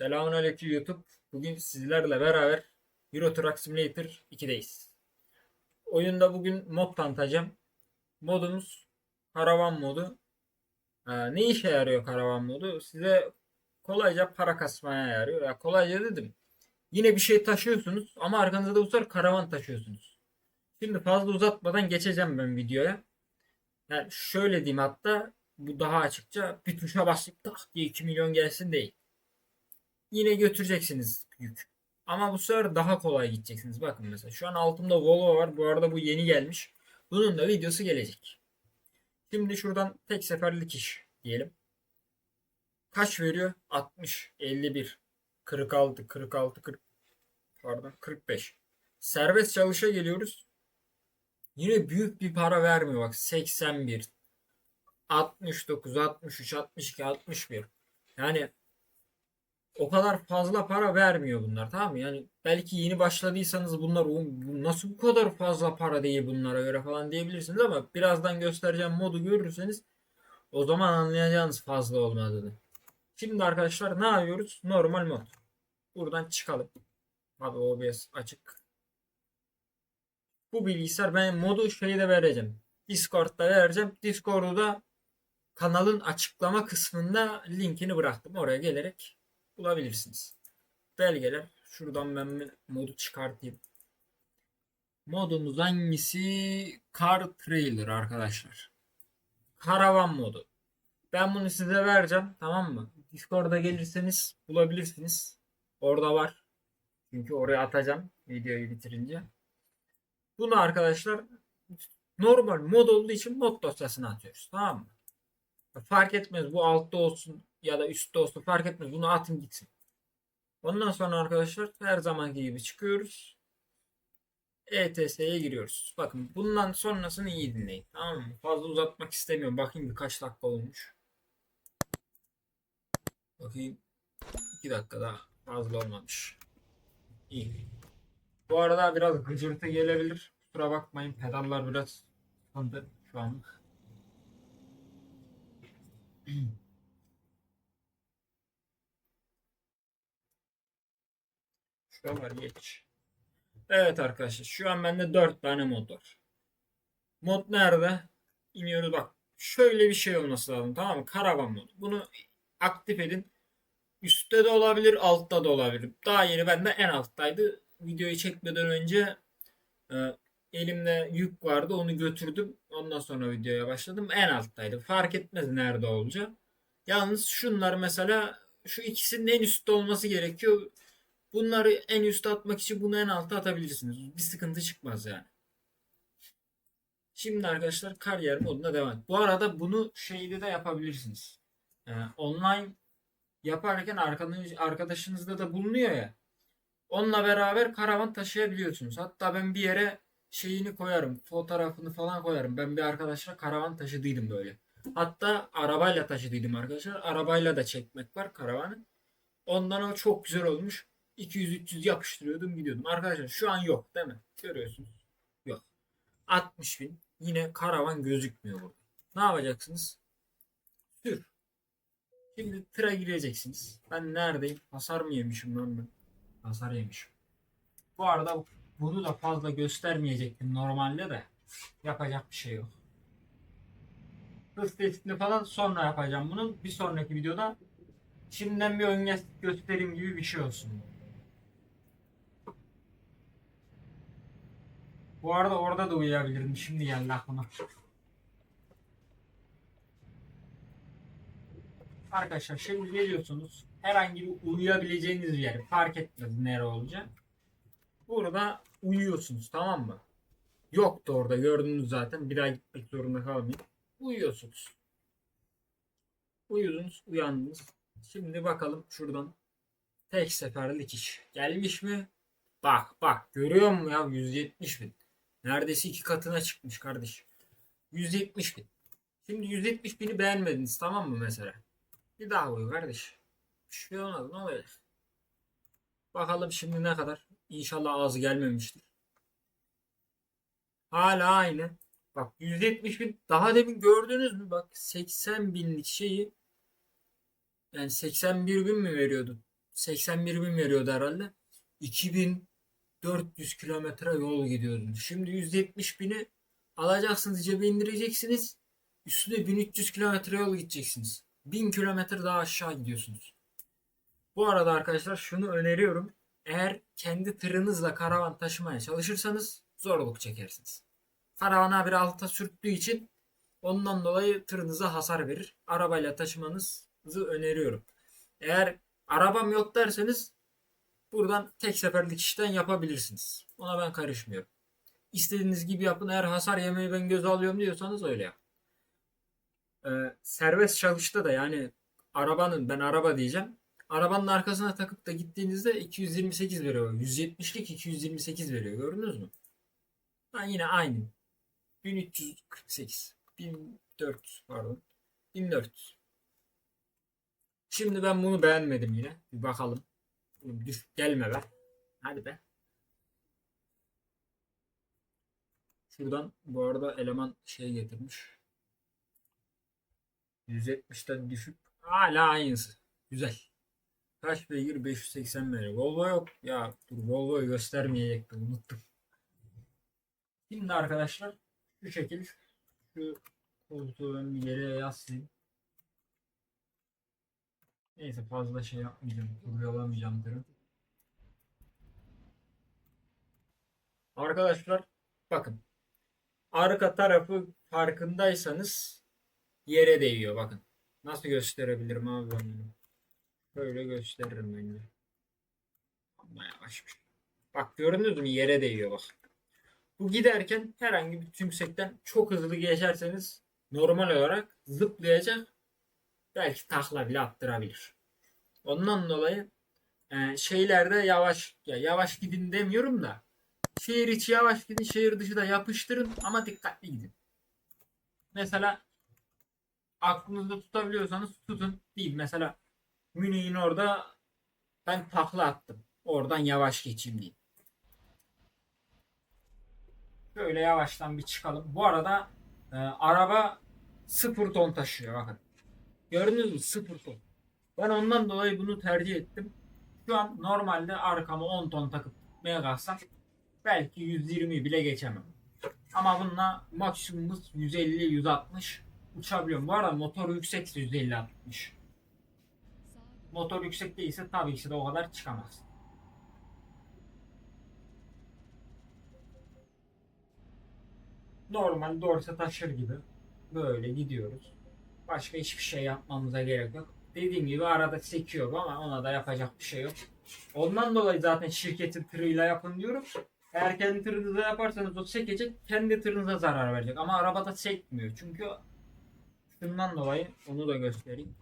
Selamünaleyküm YouTube. Bugün sizlerle beraber Euro Truck Simulator 2'deyiz. Oyunda bugün mod tanıtacağım. Modumuz karavan modu. Ee, ne işe yarıyor karavan modu? Size kolayca para kasmaya yarıyor. Ya kolayca dedim. Yine bir şey taşıyorsunuz ama arkanızda da bu sefer karavan taşıyorsunuz. Şimdi fazla uzatmadan geçeceğim ben videoya. Yani şöyle diyeyim hatta bu daha açıkça bir tuşa basıp tak diye 2 milyon gelsin değil yine götüreceksiniz yük. Ama bu sefer daha kolay gideceksiniz. Bakın mesela şu an altımda Volvo var. Bu arada bu yeni gelmiş. Bunun da videosu gelecek. Şimdi şuradan tek seferlik iş diyelim. Kaç veriyor? 60, 51, 46, 46, 40 pardon 45. Serbest çalışa geliyoruz. Yine büyük bir para vermiyor bak 81, 69, 63, 62, 61. Yani o kadar fazla para vermiyor bunlar tamam mı? Yani belki yeni başladıysanız bunlar "Oğlum bu nasıl bu kadar fazla para değil bunlara göre falan diyebilirsiniz ama birazdan göstereceğim modu görürseniz o zaman anlayacağınız fazla olmadığını. Şimdi arkadaşlar ne yapıyoruz? Normal mod. Buradan çıkalım. Abi OBS açık. Bu bilgisayar ben modu şeyde vereceğim. Discord'da vereceğim. Discord'u da kanalın açıklama kısmında linkini bıraktım. Oraya gelerek bulabilirsiniz. Belgeler. Şuradan ben modu çıkartayım. Modumuz hangisi? Car Trailer arkadaşlar. Karavan modu. Ben bunu size vereceğim. Tamam mı? Discord'a gelirseniz bulabilirsiniz. Orada var. Çünkü oraya atacağım videoyu bitirince. Bunu arkadaşlar normal mod olduğu için mod dosyasına atıyoruz. Tamam mı? Fark etmez bu altta olsun ya da üstte olsun fark etmez. Bunu atın gitsin. Ondan sonra arkadaşlar her zamanki gibi çıkıyoruz. ETS'ye giriyoruz. Bakın bundan sonrasını iyi dinleyin. Tamam mı? Fazla uzatmak istemiyorum. Bakayım birkaç dakika olmuş. Bakayım. 2 dakika daha fazla olmamış. İyi. Bu arada biraz gıcırtı gelebilir. Kusura bakmayın. Pedallar biraz sıkıntı şu anlık. Şuralar geç. Evet arkadaşlar şu an bende 4 tane mod var. Mod nerede? İniyoruz bak. Şöyle bir şey olması lazım tamam mı? Karavan modu. Bunu aktif edin. Üstte de olabilir, altta da olabilir. Daha yeni bende en alttaydı. Videoyu çekmeden önce e, elimde yük vardı. Onu götürdüm. Ondan sonra videoya başladım. En alttaydı. Fark etmez nerede olacak. Yalnız şunlar mesela şu ikisinin en üstte olması gerekiyor. Bunları en üste atmak için bunu en alta atabilirsiniz. Bir sıkıntı çıkmaz yani. Şimdi arkadaşlar kariyer moduna devam. Bu arada bunu şeyde de yapabilirsiniz. Yani online yaparken arkadaşınızda da bulunuyor ya. Onunla beraber karavan taşıyabiliyorsunuz. Hatta ben bir yere şeyini koyarım. Fotoğrafını falan koyarım. Ben bir arkadaşla karavan taşıdıydım böyle. Hatta arabayla taşıdıydım arkadaşlar. Arabayla da çekmek var karavanı. Ondan o çok güzel olmuş. 200-300 yapıştırıyordum gidiyordum. Arkadaşlar şu an yok değil mi? Görüyorsunuz. Yok. 60 bin. Yine karavan gözükmüyor burada. Ne yapacaksınız? Sür. Şimdi tıra gireceksiniz. Ben neredeyim? Hasar mı yemişim lan ben? Hasar yemişim. Bu arada bunu da fazla göstermeyecektim normalde de. Yapacak bir şey yok. Hız testini falan sonra yapacağım bunun. Bir sonraki videoda şimdiden bir ön göstereyim gibi bir şey olsun. Bu arada orada da uyuyabilirdim. Şimdi geldi aklıma. Arkadaşlar şimdi geliyorsunuz. Herhangi bir uyuyabileceğiniz bir yer. Fark etmez nere olacak. Burada uyuyorsunuz tamam mı? Yoktu orada gördünüz zaten. Bir daha gitmek zorunda kalmayın. Uyuyorsunuz. Uyudunuz, uyandınız. Şimdi bakalım şuradan. Tek seferlik iş. Gelmiş mi? Bak bak görüyor musun ya 170 bin. Neredeyse iki katına çıkmış kardeş. 170 bin. Şimdi 170 bini beğenmediniz tamam mı mesela? Bir daha koy kardeş. Bir şey olmaz ne olacak? Bakalım şimdi ne kadar. İnşallah ağzı gelmemiştir. Hala aynı. Bak 170 bin. Daha demin gördünüz mü? Bak 80 binlik şeyi yani 81 bin mi veriyordu? 81 bin veriyordu herhalde. 2400 kilometre yol gidiyordunuz. Şimdi 170 bini alacaksınız cebe indireceksiniz. Üstüne 1300 kilometre yol gideceksiniz. 1000 kilometre daha aşağı gidiyorsunuz. Bu arada arkadaşlar şunu öneriyorum. Eğer kendi tırınızla karavan taşımaya çalışırsanız zorluk çekersiniz. Karavana bir alta sürttüğü için ondan dolayı tırınıza hasar verir. Arabayla taşımanızı öneriyorum. Eğer arabam yok derseniz buradan tek seferlik işten yapabilirsiniz. Ona ben karışmıyorum. İstediğiniz gibi yapın. Eğer hasar yemeyi ben göze alıyorum diyorsanız öyle yap. Ee, serbest çalışta da yani arabanın ben araba diyeceğim. Arabanın arkasına takıp da gittiğinizde 228 veriyor. 170'lik 228 veriyor. Gördünüz mü? Ha, yine aynı. 1348. 1400 pardon. 1400. Şimdi ben bunu beğenmedim yine. Bir bakalım. Düş, gelme be. Hadi be. Şuradan bu arada eleman şey getirmiş. 170'ten düşük. Hala aynısı. Güzel. Kaç beygir? 580 beygir. Volvo yok. Ya dur Volvo'yu göstermeyecektim. Unuttum. Şimdi arkadaşlar şu şekil şu koltuğu ben bir yere yaslayayım. Neyse fazla şey yapmayacağım. Kuruyalamayacağım tırı. Arkadaşlar bakın. Arka tarafı farkındaysanız yere değiyor bakın. Nasıl gösterebilirim abi ben bunu? Böyle gösteririm ben de. Ama yavaşmış. Bak gördünüz mü yere değiyor bak. Bu giderken herhangi bir tümsekten çok hızlı geçerseniz normal olarak zıplayacak. Belki takla bile attırabilir. Ondan dolayı e, şeylerde yavaş ya yavaş gidin demiyorum da şehir içi yavaş gidin şehir dışı da yapıştırın ama dikkatli gidin. Mesela aklınızda tutabiliyorsanız tutun değil. Mesela Münih'in orada ben takla attım. Oradan yavaş geçeyim diyeyim. Böyle yavaştan bir çıkalım. Bu arada e, araba 0 ton taşıyor bakın. Gördünüz mü 0 ton. Ben ondan dolayı bunu tercih ettim. Şu an normalde arkama 10 ton takıp gitmeye kalksam belki 120 bile geçemem. Ama bununla maksimumumuz 150-160 uçabiliyorum. Bu arada motor yüksek 150-60. Motor yüksek değilse tabii ki de o kadar çıkamaz. Normal dorse taşır gibi böyle gidiyoruz. Başka hiçbir şey yapmamıza gerek yok. Dediğim gibi arada sekiyor ama ona da yapacak bir şey yok. Ondan dolayı zaten şirketin tırıyla yapın diyorum. Eğer kendi tırınıza yaparsanız o sekecek, kendi tırınıza zarar verecek. Ama arabada sekmiyor. Çünkü şundan dolayı onu da göstereyim.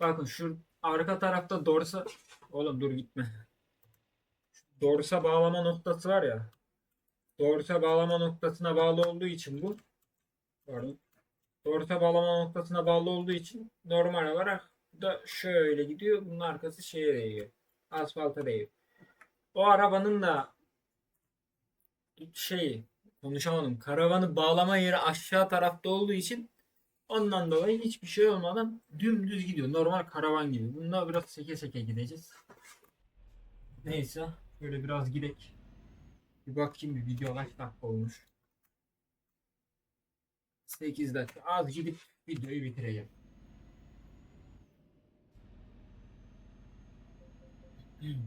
Bakın şu arka tarafta dorsa oğlum dur gitme. Dorsa bağlama noktası var ya. Dorsa bağlama noktasına bağlı olduğu için bu. Pardon. Dorsa bağlama noktasına bağlı olduğu için normal olarak da şöyle gidiyor. Bunun arkası şeye değiyor. Asfalta değiyor. O arabanın da şeyi konuşamadım. Karavanı bağlama yeri aşağı tarafta olduğu için ondan dolayı hiçbir şey olmadan dümdüz gidiyor. Normal karavan gibi. Bunda biraz seke seke gideceğiz. Neyse. Böyle biraz gidek. Bir bakayım bir video kaç dakika olmuş. 8 dakika. Az gidip videoyu bitireceğim.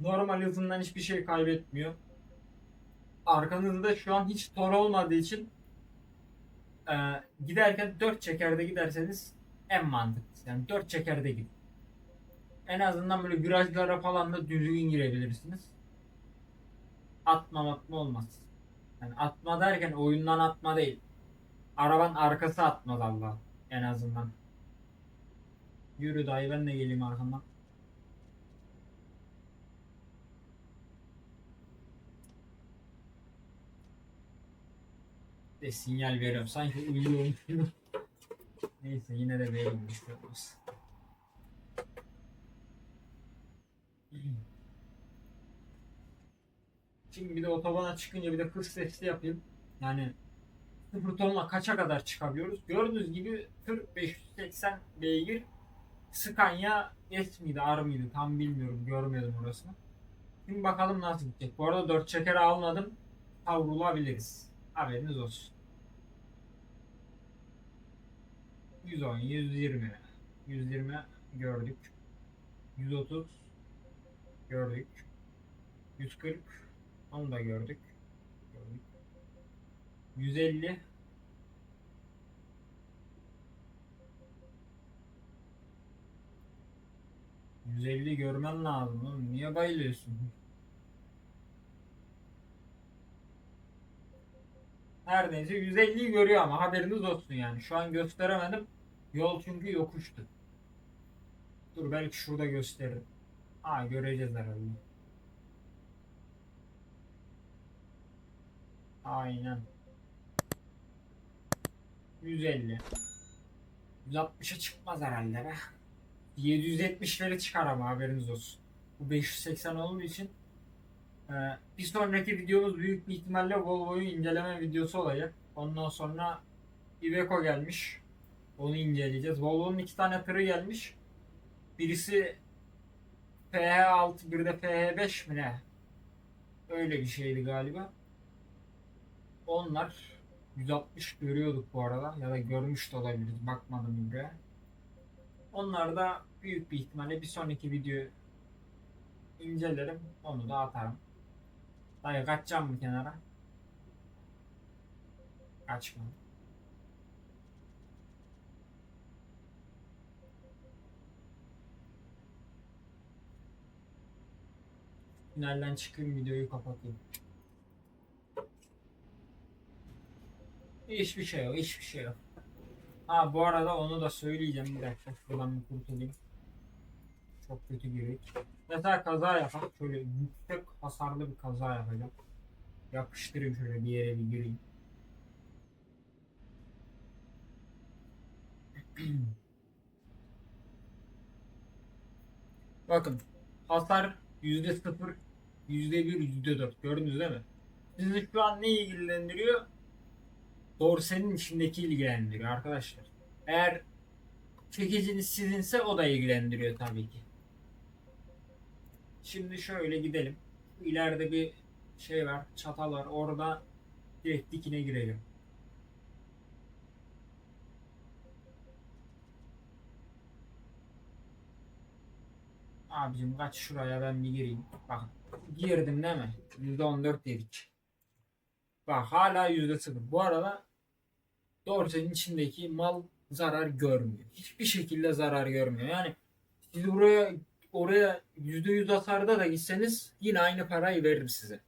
Normal hızından hiçbir şey kaybetmiyor. Arkanızda şu an hiç tor olmadığı için e, giderken 4 çekerde giderseniz en mantıklısı. Yani 4 çekerde gidin. En azından böyle virajlara falan da düzgün girebilirsiniz. Atma atma olmaz. Yani atma derken oyundan atma değil. Araban arkası atmaz Allah. En azından. Yürü dayı ben de geleyim arkandan. De sinyal veriyorum. Sanki uyuyormuş gibi. Neyse yine de şey olmaz. Şimdi bir de otobana çıkınca bir de hız testi yapayım. Yani sıfır tonla kaça kadar çıkabiliyoruz? Gördüğünüz gibi tır 580 beygir Scania S miydi R mıydı tam bilmiyorum görmedim orasını. Şimdi bakalım nasıl gidecek. Bu arada 4 çekeri almadım. Kavrulabiliriz. Haberiniz olsun. 110, 120, 120 gördük. 130 gördük. 140 onu da gördük. gördük. 150 150 görmen lazım. Niye bayılıyorsun? Her neyse 150'yi görüyor ama haberiniz olsun yani. Şu an gösteremedim. Yol çünkü yokuştu. Dur belki şurada gösteririm. Ha göreceğiz herhalde. Aynen. 150. 160'a çıkmaz herhalde be. 770'leri çıkar ama haberiniz olsun. Bu 580 olduğu için bir sonraki videomuz büyük bir ihtimalle Volvo'yu inceleme videosu olacak. Ondan sonra Iveco gelmiş. Onu inceleyeceğiz. Volvo'nun iki tane tırı gelmiş. Birisi FH6 bir de FH5 mi ne? Öyle bir şeydi galiba. Onlar 160 görüyorduk bu arada ya da görmüş de olabiliriz. Bakmadım buraya. Onlar da büyük bir ihtimalle bir sonraki video incelerim. Onu da atarım. Dayı kaçacağım mı kenara? Kaçma. Tünelden çıkayım videoyu kapatayım. Hiçbir şey yok, hiçbir şey yok. Ha bu arada onu da söyleyeceğim bir dakika şuradan bir kurtulayım. Çok kötü girdik. Mesela kaza yapalım. Şöyle yüksek hasarlı bir kaza yapacağım. Yapıştırayım şöyle bir yere bir gireyim. Bakın hasar yüzde sıfır, yüzde bir, yüzde dört. Gördünüz değil mi? Sizi şu an ne ilgilendiriyor? Dorsenin içindeki ilgilendiriyor arkadaşlar. Eğer çekiciniz sizinse o da ilgilendiriyor tabii ki. Şimdi şöyle gidelim. İleride bir şey var, çatal var. Orada direkt dikine girelim. Abicim kaç şuraya ben bir gireyim. Bak girdim değil mi? %14 dedik. Bak hala %0. Bu arada dorsenin içindeki mal zarar görmüyor. Hiçbir şekilde zarar görmüyor. Yani siz buraya oraya %100 hasarda da gitseniz yine aynı parayı veririm size.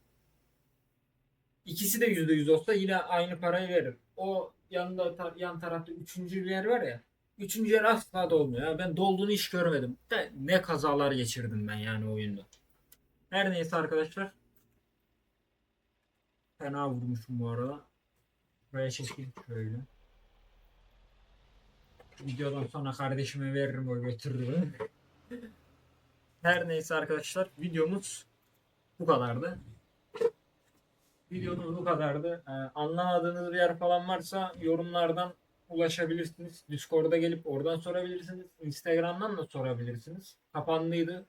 İkisi de %100 olsa yine aynı parayı veririm. O yanında yan tarafta üçüncü yer var ya. Üçüncü yer asla dolmuyor. Ya ben dolduğunu hiç görmedim. De ne kazalar geçirdim ben yani oyunda. Her neyse arkadaşlar. Fena vurmuşum bu arada. Buraya çekeyim şöyle. Videodan sonra kardeşime veririm o götürürüm. Her neyse arkadaşlar videomuz bu kadardı. Videomuz bu kadardı. Ee, anlamadığınız bir yer falan varsa yorumlardan ulaşabilirsiniz. Discord'a gelip oradan sorabilirsiniz. Instagram'dan da sorabilirsiniz. Kapandıydı.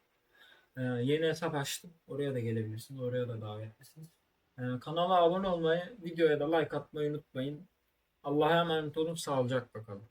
Ee, yeni hesap açtım. Oraya da gelebilirsiniz. Oraya da davetlisiniz. Ee, kanala abone olmayı, videoya da like atmayı unutmayın. Allah'a emanet olun. Sağlıcakla kalın.